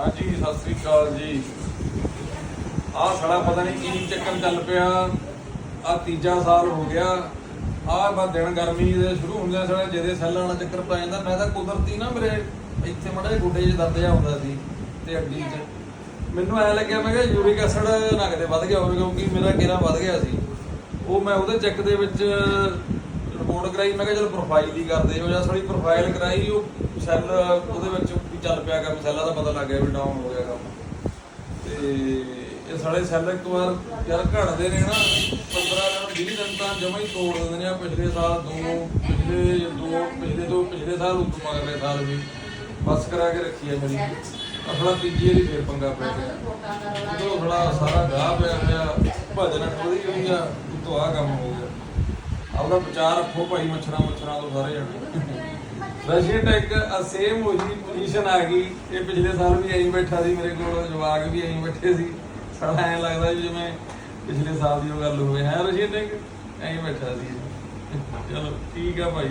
ਹਾਂਜੀ, ਸਤਿ ਸ੍ਰੀ ਅਕਾਲ ਜੀ। ਆਹ ਸਾਡਾ ਪਤਾ ਨਹੀਂ ਕੀ ਚੱਕਰ ਚੱਲ ਪਿਆ। ਆ ਤੀਜਾ ਸਾਲ ਹੋ ਗਿਆ। ਆਹ ਬਾ ਦਿਨ ਗਰਮੀ ਦੇ ਸ਼ੁਰੂ ਹੁੰਦਿਆਂ ਸਾਡਾ ਜਿਹਦੇ ਸੈੱਲਾਂ ਵਾਲਾ ਚੱਕਰ ਪੈ ਜਾਂਦਾ। ਮੈਂ ਤਾਂ ਕੁਦਰਤੀ ਨਾ ਮੇਰੇ ਇੱਥੇ ਮੜਾ ਗੋਡੇ 'ਚ ਦਰਦ ਜਿਹਾ ਹੁੰਦਾ ਸੀ, ਤੇ ਅੱਡੀ 'ਚ। ਮੈਨੂੰ ਐ ਲੱਗਿਆ, ਮੈਂ ਕਿਹਾ ਯੂਰਿਕ ਐਸਿਡ ਨਾ ਕਿਤੇ ਵੱਧ ਗਿਆ ਹੋਵੇ, ਕਿਉਂਕਿ ਮੇਰਾ ਕੇਰਾ ਵੱਧ ਗਿਆ ਸੀ। ਉਹ ਮੈਂ ਉਹਦੇ ਚੈੱਕ ਦੇ ਵਿੱਚ ਰਿਪੋਰਟ ਕਰਾਈ, ਮੈਂ ਕਿਹਾ ਚਲੋ ਪ੍ਰੋਫਾਈਲ ਦੀ ਕਰਦੇ ਹੋ ਜਾਂ ਸਾਡੀ ਪ੍ਰੋਫਾਈਲ ਕਰਾਈ, ਉਹ ਸੈੱਲ ਉਹਦੇ ਵਿੱਚ ਚੱਲ ਪਿਆ ਕੰਮ, ਸੈੱਲਾਂ ਦਾ ਪਤਾ ਲੱਗ ਗਿਆ ਵੀ ਡਾਊਨ ਹੋ ਗਿਆ ਕੰਮ। ਤੇ ਇਹ ਸਾਲੇ ਸੈੱਲ ਇੱਕ ਵਾਰ ਯਾਰ ਘਟਦੇ ਨੇ ਨਾ 15 ਦਿਨ 20 ਦਿਨ ਤਾਂ ਜਮਾ ਹੀ ਤੋੜ ਦਿੰਦੇ ਨੇ ਆ, ਪਿਛਲੇ ਸਾਲ ਦੋ, ਪਿਛਲੇ ਦੋ ਪਿਛਲੇ ਦੋ, ਪਿਛਲੇ ਸਾਲ ਉੱਤੋਂ ਮਗਰਲੇ ਸਾਲ ਵੀ। ਬਸ ਕਰਾ ਕੇ ਰੱਖੀ ਹੈ ਮੇਰੀ। ਆਪਣਾ ਤੀਜੀ ਵਾਰੀ ਫੇਰ ਪੰਗਾ ਪੈ ਗਿਆ। ਉਦੋਂ ਥੋੜਾ ਸਾਰਾ ਗਾਹ ਪਿਆ ਹੋਇਆ, ਭਜਨ ਥੋੜੀ ਹੋਈ ਆ, ਉਤੋਂ ਆ ਕੰਮ ਹੋ ਗਿਆ। ਆਪਣਾ ਵਿਚਾਰ ਰੱਖੋ, ਭਾਈ ਮੱਛਰਾਂ ਮੁੱਛਰਾਂ ਤੋਂ ਸਾਰੇ ਜਣੇ। ਰਸ਼ੀਅਨ ਟੈਕ ਸੇਮ ਉਹੀ ਪੋਜੀਸ਼ਨ ਆ ਗਈ। ਇਹ ਪਿਛਲੇ ਸਾਲ ਵੀ ਐਂ ਬੈਠਾ ਸੀ, ਮੇਰੇ ਕੋਲ ਜਵਾਕ ਵੀ ਐਂ ਬੈਠੇ ਸੀ। ਸਾਡਾ ਐਂ ਲੱਗਦਾ ਵੀ ਜਿਵੇਂ ਪਿਛਲੇ ਸਾਲ ਦੀ ਉਹ ਗੱਲ ਹੋਵੇ। ਹੈ ਰਸ਼ੀਅਨ ਟੈਕ ਐਂ ਬੈਠਾ ਸੀ। ਚਲੋ, ਠੀਕ ਆ ਭਾਈ।